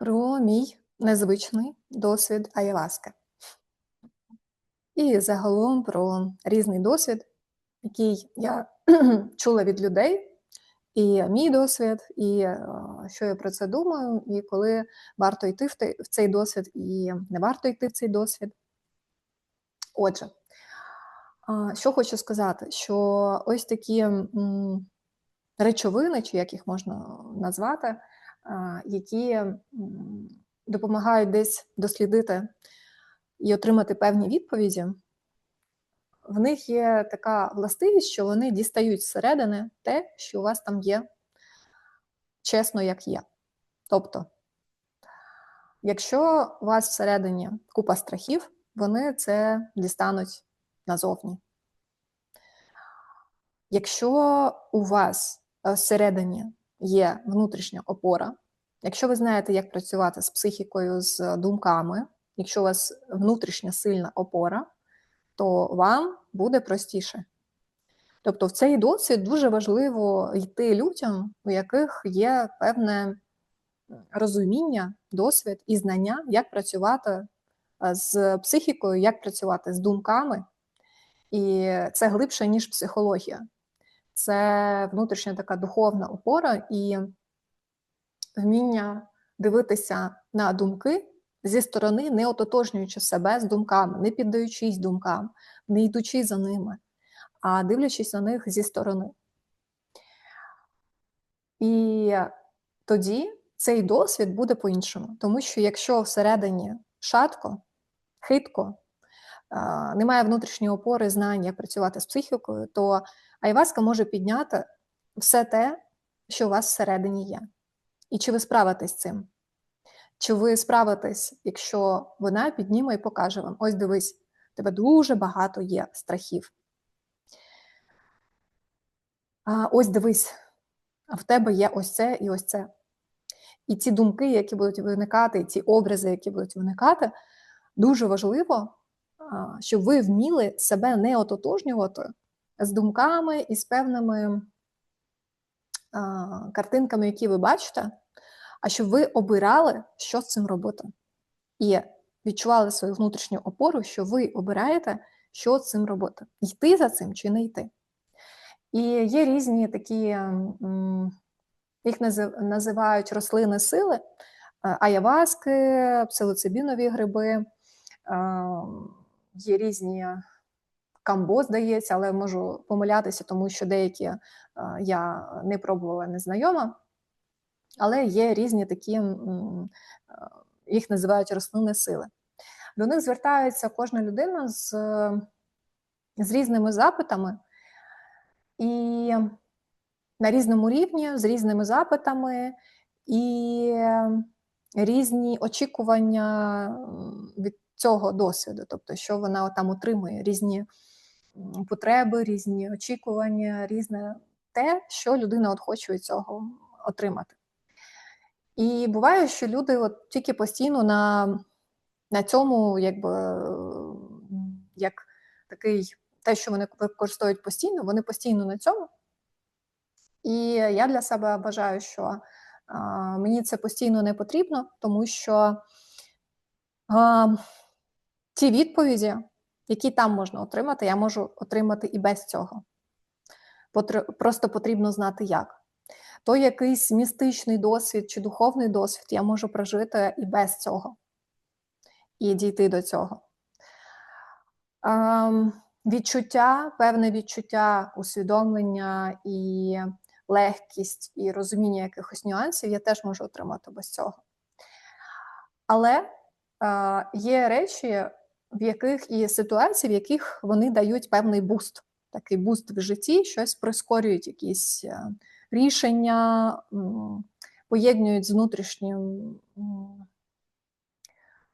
про мій незвичний досвід Аяваски. І загалом про різний досвід, який я чула від людей, і мій досвід, і е, що я про це думаю, і коли варто йти в цей досвід, і не варто йти в цей досвід. Отже, що хочу сказати, що ось такі речовини, чи як їх можна назвати, які допомагають десь дослідити і отримати певні відповіді, в них є така властивість, що вони дістають зсередини те, що у вас там є, чесно, як є. Тобто, якщо у вас всередині купа страхів, вони це дістануть назовні. Якщо у вас е, всередині є внутрішня опора, якщо ви знаєте, як працювати з психікою, з думками, якщо у вас внутрішня сильна опора, то вам буде простіше. Тобто, в цей досвід дуже важливо йти людям, у яких є певне розуміння, досвід і знання, як працювати е, з психікою, як працювати з думками. І це глибше, ніж психологія. Це внутрішня така духовна опора і вміння дивитися на думки зі сторони, не ототожнюючи себе з думками, не піддаючись думкам, не йдучи за ними, а дивлячись на них зі сторони. І тоді цей досвід буде по-іншому. Тому що якщо всередині шатко, хитко, немає внутрішньої опори, знань, як працювати з психікою, то айваска може підняти все те, що у вас всередині є. І чи ви справитесь з цим? Чи ви справитесь, якщо вона підніме і покаже вам: ось дивись, в тебе дуже багато є страхів. А Ось дивись, в тебе є ось це і ось це. І ці думки, які будуть виникати, і ці образи, які будуть виникати, дуже важливо, щоб ви вміли себе не ототожнювати з думками і з певними картинками, які ви бачите а щоб ви обирали, що з цим робити. І відчували свою внутрішню опору, що ви обираєте, що з цим робити. Йти за цим чи не йти. І є різні такі, їх називають рослини сили, аяваски, псилоцибінові гриби, є різні камбо, здається, але можу помилятися, тому що деякі е, я не пробувала, не знайома. Але є різні такі, е, їх називають рослинні сили. До них звертається кожна людина з, з різними запитами і на різному рівні, з різними запитами і різні очікування від цього досвіду, тобто, що вона там отримує, різні потреби, різні очікування, різне те, що людина от хоче від цього отримати. І буває, що люди от тільки постійно на на цьому, якби як такий те, що вони використовують постійно, вони постійно на цьому. І я для себе вважаю, що а, мені це постійно не потрібно, тому що а, ті відповіді, які там можна отримати, я можу отримати і без цього. Просто потрібно знати як то якийсь містичний досвід чи духовний досвід я можу прожити і без цього, і дійти до цього. Ем, Відчуття, певне відчуття, усвідомлення і легкість і розуміння якихось нюансів я теж можу отримати без цього. Але е, є речі, в яких і ситуації, в яких вони дають певний буст, такий буст в житті, щось прискорюють якісь е, рішення поєднують з внутрішнім.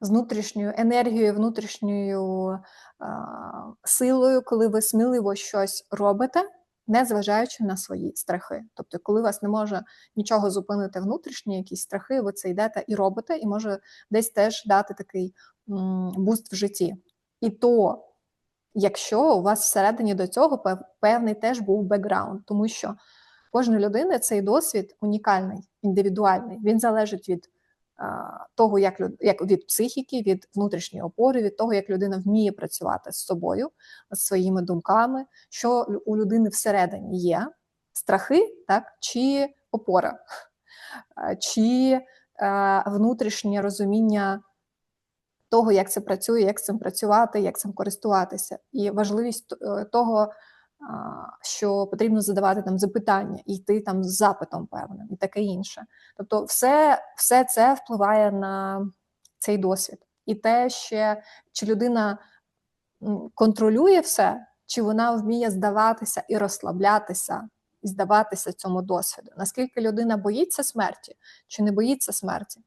З внутрішньою енергією, внутрішньою а, силою, коли ви сміливо щось робите, незважаючи на свої страхи. Тобто, коли вас не може нічого зупинити внутрішні якісь страхи, ви це йдете і робите, і може десь теж дати такий буст в житті. І то, якщо у вас всередині до цього певний теж був бекграунд, тому що кожної людини цей досвід унікальний, індивідуальний. Він залежить від того, як як від психіки, від внутрішньої опори, від того, як людина вміє працювати з собою, з своїми думками, що у людини всередині є страхи, так, чи опора, чи е, внутрішнє розуміння того, як це працює, як з цим працювати, як цим користуватися, і важливість е, того, що потрібно задавати там запитання, йти там з запитом певним, і таке інше. Тобто, все, все це впливає на цей досвід. І те, ще чи людина контролює все, чи вона вміє здаватися і розслаблятися, і здаватися цьому досвіду. Наскільки людина боїться смерті, чи не боїться смерті?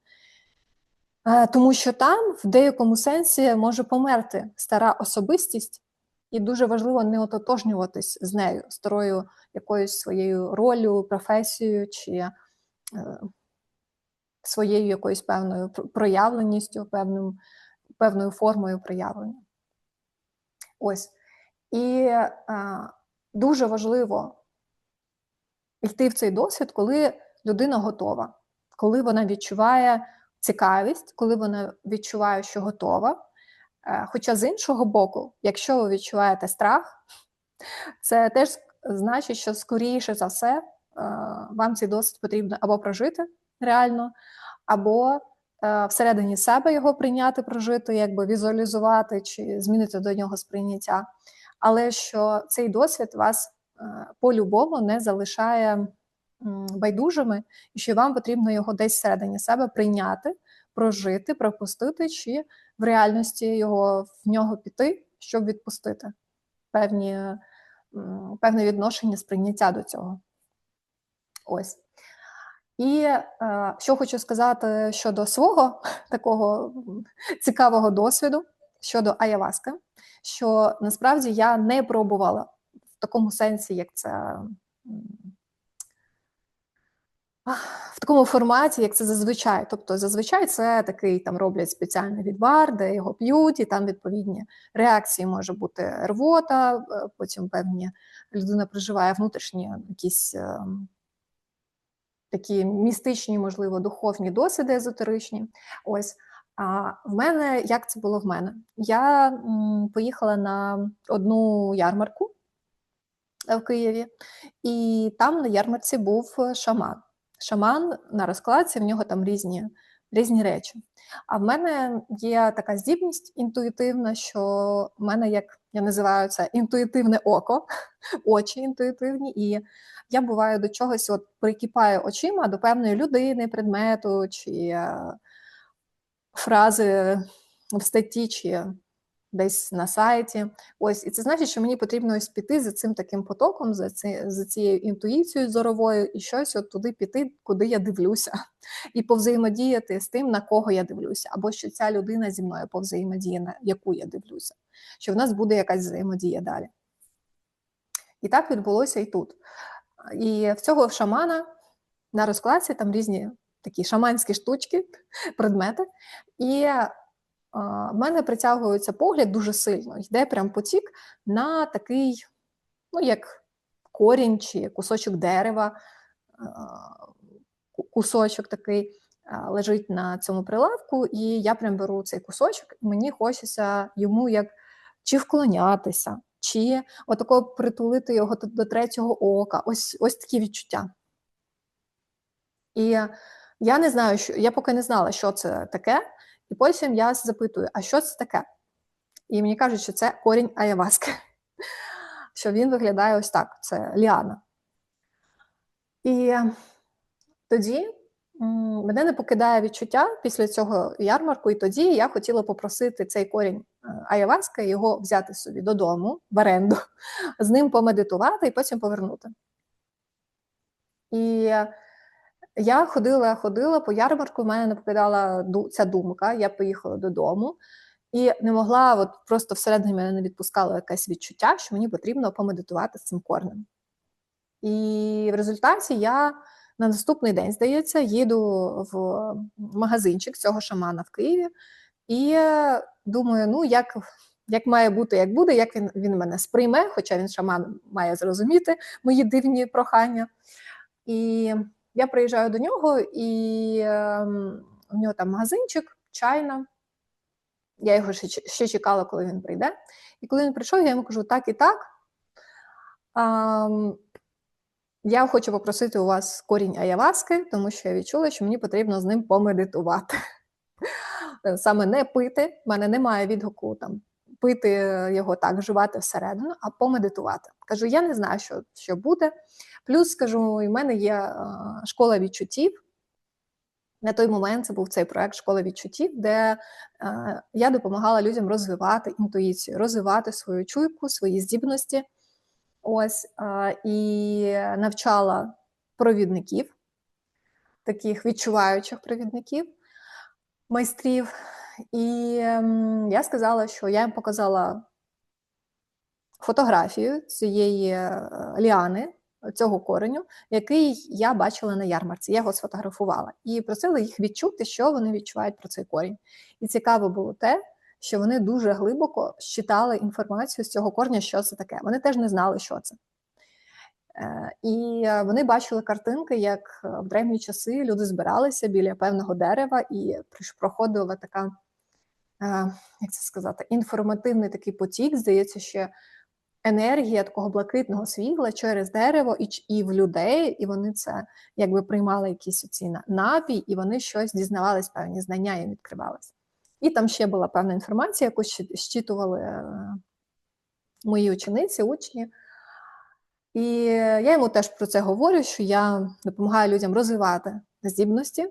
Е, тому що там в деякому сенсі може померти стара особистість, і дуже важливо не ототожнюватись з нею, старою якоюсь своєю ролью, професією чи е, своєю якоюсь певною проявленістю, певним, певною формою проявлення. Ось. І е, дуже важливо йти в цей досвід, коли людина готова, коли вона відчуває цікавість, коли вона відчуває, що готова. Е, хоча з іншого боку, якщо ви відчуваєте страх, це теж значить, що скоріше за все е, вам цей досвід потрібно або прожити реально, або е, всередині себе його прийняти, прожити, якби візуалізувати чи змінити до нього сприйняття. Але що цей досвід вас по-любому не залишає байдужими, і що вам потрібно його десь всередині себе прийняти, прожити, пропустити, чи в реальності його в нього піти, щоб відпустити певні, певне відношення сприйняття до цього. Ось. І е, що хочу сказати щодо свого такого цікавого досвіду щодо Аяваска, що насправді я не пробувала в такому сенсі, як це в такому форматі, як це зазвичай. Тобто, зазвичай це такий там роблять спеціальний відвар, де його п'ють, і там відповідні реакції може бути рвота, е, потім певні людина проживає внутрішні якісь е, такі містичні, можливо, духовні досвіди езотеричні. Ось. А в мене як це було в мене? Я м, поїхала на одну ярмарку е, в Києві, і там на ярмарці був шаман шаман на розкладці, в нього там різні різні речі. А в мене є така здібність інтуїтивна, що в мене, як я називаю це інтуїтивне око, очі інтуїтивні, і я буваю до чогось, от прикипаю очима до певної людини, предмету чи е, фрази в статті, чи десь на сайті. Ось, і це значить, що мені потрібно ось піти за цим таким потоком, за ці, за цією інтуїцією зоровою, і щось от туди піти, куди я дивлюся, і повзаємодіяти з тим, на кого я дивлюся, або що ця людина зі мною повзаємодіє, на яку я дивлюся, що в нас буде якась взаємодія далі. І так відбулося і тут. І в цього шамана на розкладці там різні такі шаманські штучки, предмети. І в мене притягується погляд дуже сильно, йде прям потік на такий, ну, як корінь чи кусочок дерева, кусочок такий лежить на цьому прилавку, і я прям беру цей кусочок, і мені хочеться йому як чи вклонятися, чи отако притулити його до третього ока. Ось ось такі відчуття. І я не знаю, що я поки не знала, що це таке. І потім я запитую, а що це таке? І мені кажуть, що це корінь аяваски, що він виглядає ось так: це ліана. І тоді мене не покидає відчуття після цього ярмарку, і тоді я хотіла попросити цей корінь е, аяваска його взяти собі додому, в оренду, з ним помедитувати і потім повернути. І я ходила, ходила по ярмарку, в мене не покидала ця думка. Я поїхала додому і не могла, от просто всередині мене не відпускало якесь відчуття, що мені потрібно помедитувати з цим корнем. І в результаті я на наступний день, здається, їду в магазинчик цього шамана в Києві і думаю, ну як. Як має бути, як буде, як він він мене сприйме, хоча він шаман має зрозуміти мої дивні прохання. І я приїжджаю до нього і у нього там магазинчик, чайна. Я його ще, чекала, коли він прийде. І коли він прийшов, я йому кажу: так і так. Я хочу попросити у вас корінь аяваски, тому що я відчула, що мені потрібно з ним помедитувати. Саме не пити, в мене немає відгуку там пити його так, вживати всередину, а помедитувати. Кажу, я не знаю, що що буде. Плюс скажу, у мене є е, школа відчуттів. На той момент це був цей проект Школа відчуттів, де е, я допомагала людям розвивати інтуїцію, розвивати свою чуйку, свої здібності. Ось е, і навчала провідників, таких відчуваючих провідників, майстрів. І я сказала, що я їм показала фотографію цієї е, ліани, цього кореню, який я бачила на ярмарці. Я його сфотографувала і просила їх відчути, що вони відчувають про цей корінь. І цікаво було те, що вони дуже глибоко щитали інформацію з цього корня, що це таке. Вони теж не знали, що це. Е, і вони бачили картинки, як в древні часи люди збиралися біля певного дерева, і проходила така як це сказати, інформативний такий потік, здається, що енергія такого блакитного світла через дерево і і в людей, і вони це якби приймали якісь оці напій, і вони щось дізнавались, певні знання їм відкривались. І там ще була певна інформація, яку щитували е, мої учениці, учні. І я йому теж про це говорю, що я допомагаю людям розвивати здібності.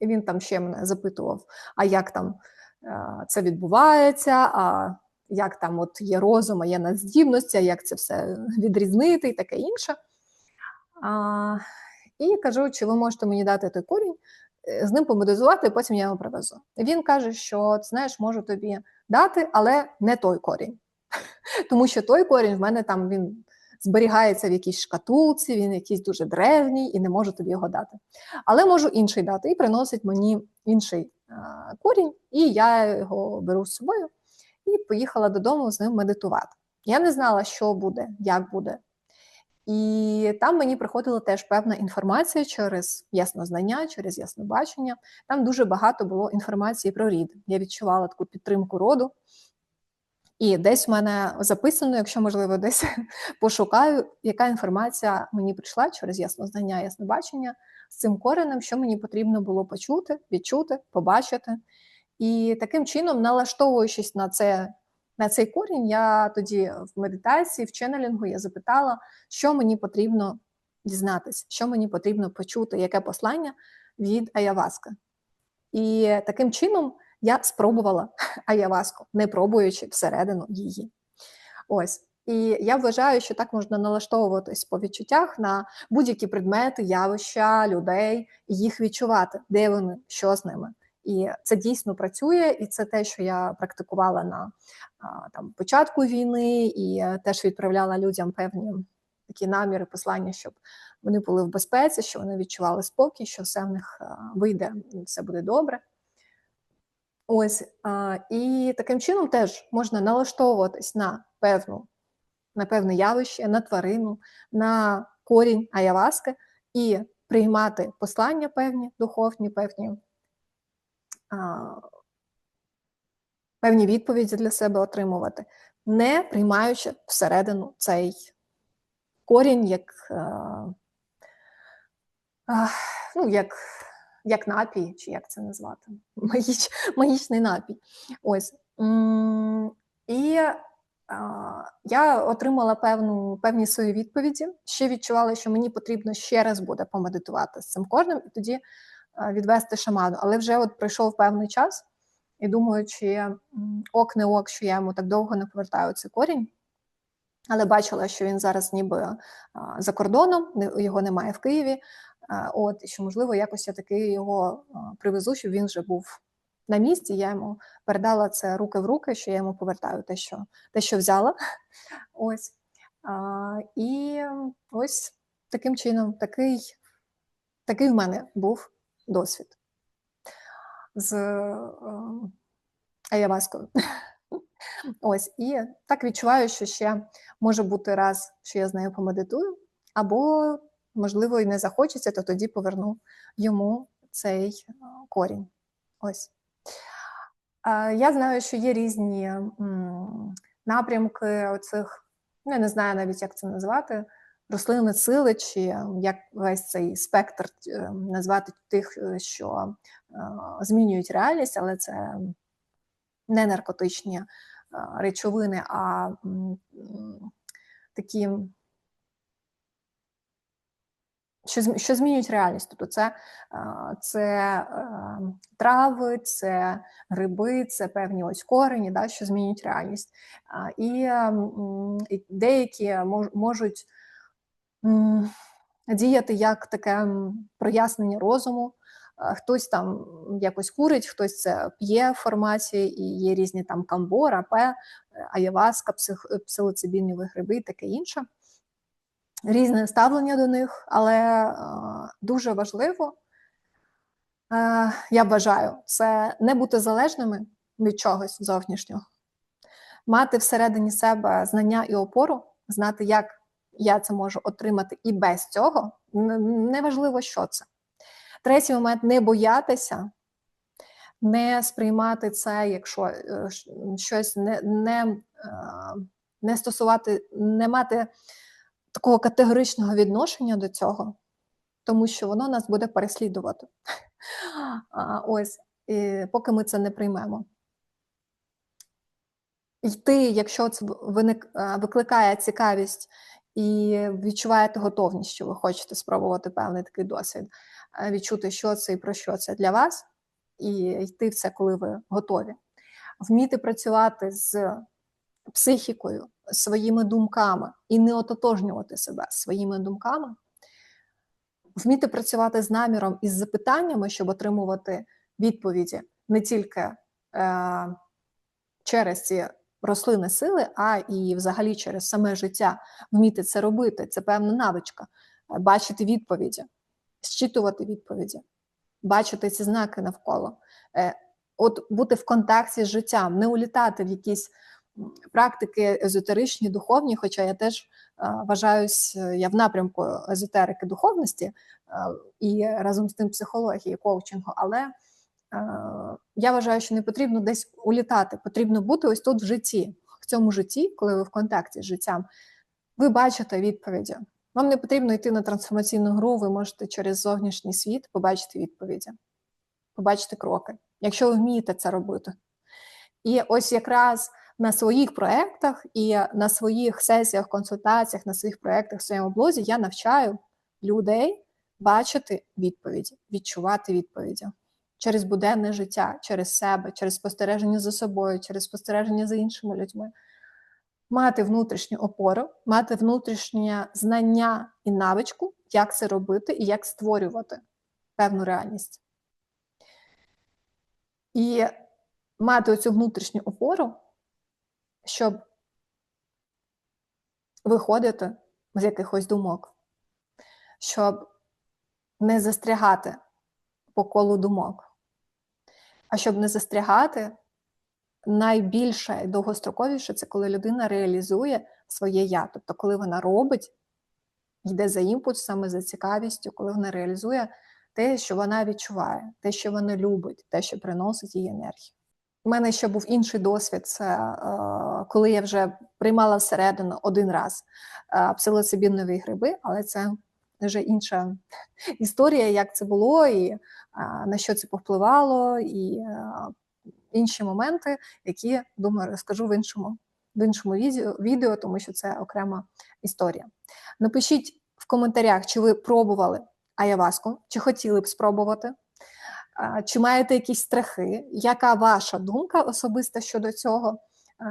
І він там ще мене запитував, а як там Е, це відбувається, а як там от є розум, а є надздібності, як це все відрізнити і таке інше. А, І кажу, чи ви можете мені дати той корінь, е, з ним помедитувати, і потім я його привезу. Він каже, що знаєш, можу тобі дати, але не той корінь. Тому що той корінь в мене там він зберігається в якійсь шкатулці, він якийсь дуже древній і не можу тобі його дати. Але можу інший дати і приносить мені інший корінь, і я його беру з собою і поїхала додому з ним медитувати. Я не знала, що буде, як буде. І там мені приходила теж певна інформація через яснознання, через яснобачення. Там дуже багато було інформації про рід. Я відчувала таку підтримку роду. І десь в мене записано, якщо можливо, десь пошукаю, яка інформація мені прийшла через яснознання, яснобачення з цим коренем, що мені потрібно було почути, відчути, побачити. І таким чином, налаштовуючись на це, на цей корінь, я тоді в медитації, в ченнелінгу я запитала, що мені потрібно дізнатися, що мені потрібно почути, яке послання від Аяваска. І таким чином я спробувала Аяваску, не пробуючи всередину її. Ось. І я вважаю, що так можна налаштовуватись по відчуттях на будь-які предмети, явища, людей, і їх відчувати, де вони, що з ними. І це дійсно працює, і це те, що я практикувала на там початку війни, і е, теж відправляла людям певні такі наміри, послання, щоб вони були в безпеці, що вони відчували спокій, що все в них вийде, і все буде добре. Ось і таким чином теж можна налаштовуватись на певну на певне явище, на тварину, на корінь аяваски і приймати послання певні, духовні, певні а, певні відповіді для себе отримувати, не приймаючи всередину цей корінь, як а, а, ну, як, як напій, чи як це назвати, Магіч, магічний напій. Ось. І я отримала певну, певні свої відповіді. Ще відчувала, що мені потрібно ще раз буде помедитувати з цим корнем і тоді відвести шаману. Але вже от пройшов певний час, і думаю, чи ок не ок, що я йому так довго не повертаю цей корінь. Але бачила, що він зараз ніби за кордоном, його немає в Києві. От, і що, можливо, якось я таки його привезу, щоб він вже був на місці. Я йому передала це руки в руки, що я йому повертаю те, що те, що взяла. Ось. А, І ось таким чином, такий, такий в мене був досвід з е, Аяваскою. Ось, і так відчуваю, що ще може бути раз, що я з нею помедитую, або, можливо, і не захочеться, то тоді поверну йому цей е, корінь. Ось. Я знаю, що є різні напрямки оцих, ну, я не знаю навіть, як це назвати, рослини сили, чи як весь цей спектр е, назвати тих, е, що е, змінюють реальність, але це не наркотичні речовини, а такі, що, що змінюють реальність. Тобто це, е, це е, трави, це гриби, це певні ось корені, да, що змінюють реальність. І, і деякі можуть діяти як таке прояснення розуму. Е, Хтось там якось курить, хтось це п'є в форматі, і є різні там камбор, АП, е, аяваска, е, псилоцибінові гриби і таке інше. Різне ставлення до них, але е, дуже важливо, е, я вважаю, це не бути залежними від чогось зовнішнього, мати всередині себе знання і опору, знати, як я це можу отримати і без цього, неважливо, що це. Третій момент не боятися, не сприймати це, якщо е, щось не, не, не стосувати, не мати такого категоричного відношення до цього, тому що воно нас буде переслідувати. Ось, поки ми це не приймемо. Йти, якщо це виник, викликає цікавість і відчуваєте готовність, що ви хочете спробувати певний такий досвід, відчути, що це і про що це для вас, і йти в це, коли ви готові. Вміти працювати з психікою, своїми думками і не ототожнювати себе своїми думками, вміти працювати з наміром і з запитаннями, щоб отримувати відповіді не тільки е, через ці рослини сили, а і взагалі через саме життя. Вміти це робити. Це певна навичка. Е, Бачити відповіді, зчитувати відповіді, бачити ці знаки навколо. Е, От бути в контакті з життям, не улітати в якісь практики езотеричні, духовні, хоча я теж е, вважаюсь, е, я в напрямку езотерики духовності е, і разом з тим психології, коучингу, але я вважаю, що не потрібно десь улітати, потрібно бути ось тут в житті. В цьому житті, коли ви в контакті з життям, ви бачите відповіді. Вам не потрібно йти на трансформаційну гру, ви можете через зовнішній світ побачити відповіді, побачити кроки, якщо ви вмієте це робити. І ось якраз на своїх проєктах і на своїх сесіях, консультаціях, на своїх проєктах в своєму блозі я навчаю людей бачити відповіді, відчувати відповіді через буденне життя, через себе, через спостереження за собою, через спостереження за іншими людьми. Мати внутрішню опору, мати внутрішнє знання і навичку, як це робити і як створювати певну реальність. І мати оцю внутрішню опору, щоб виходити з якихось думок, щоб не застрягати по колу думок, а щоб не застрягати, найбільше і довгостроковіше це коли людина реалізує своє я. Тобто, коли вона робить, йде за імпульсами, за цікавістю, коли вона реалізує те, що вона відчуває, те, що вона любить, те, що приносить їй енергію. У мене ще був інший досвід, це е, коли я вже приймала всередину один раз е, псилоцибінові гриби, але це вже інша історія, як це було, і е, на що це повпливало, і е, інші моменти, які думаю, розкажу в іншому в іншому відео, відео, тому що це окрема історія. Напишіть в коментарях, чи ви пробували аяваску, чи хотіли б спробувати. Чи маєте якісь страхи? Яка ваша думка особиста щодо цього?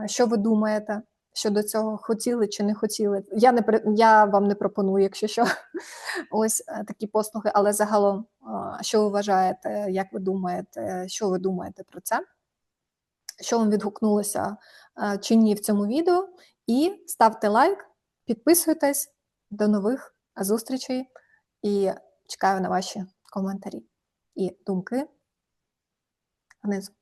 Що ви думаєте щодо цього? Хотіли чи не хотіли? Я не я вам не пропоную, якщо що, ось е, такі послуги, але загалом, що ви вважаєте, як ви думаєте, що ви думаєте про це? Що вам відгукнулося чи ні в цьому відео? І ставте лайк, підписуйтесь. До нових зустрічей і чекаю на ваші коментарі і думки внизу.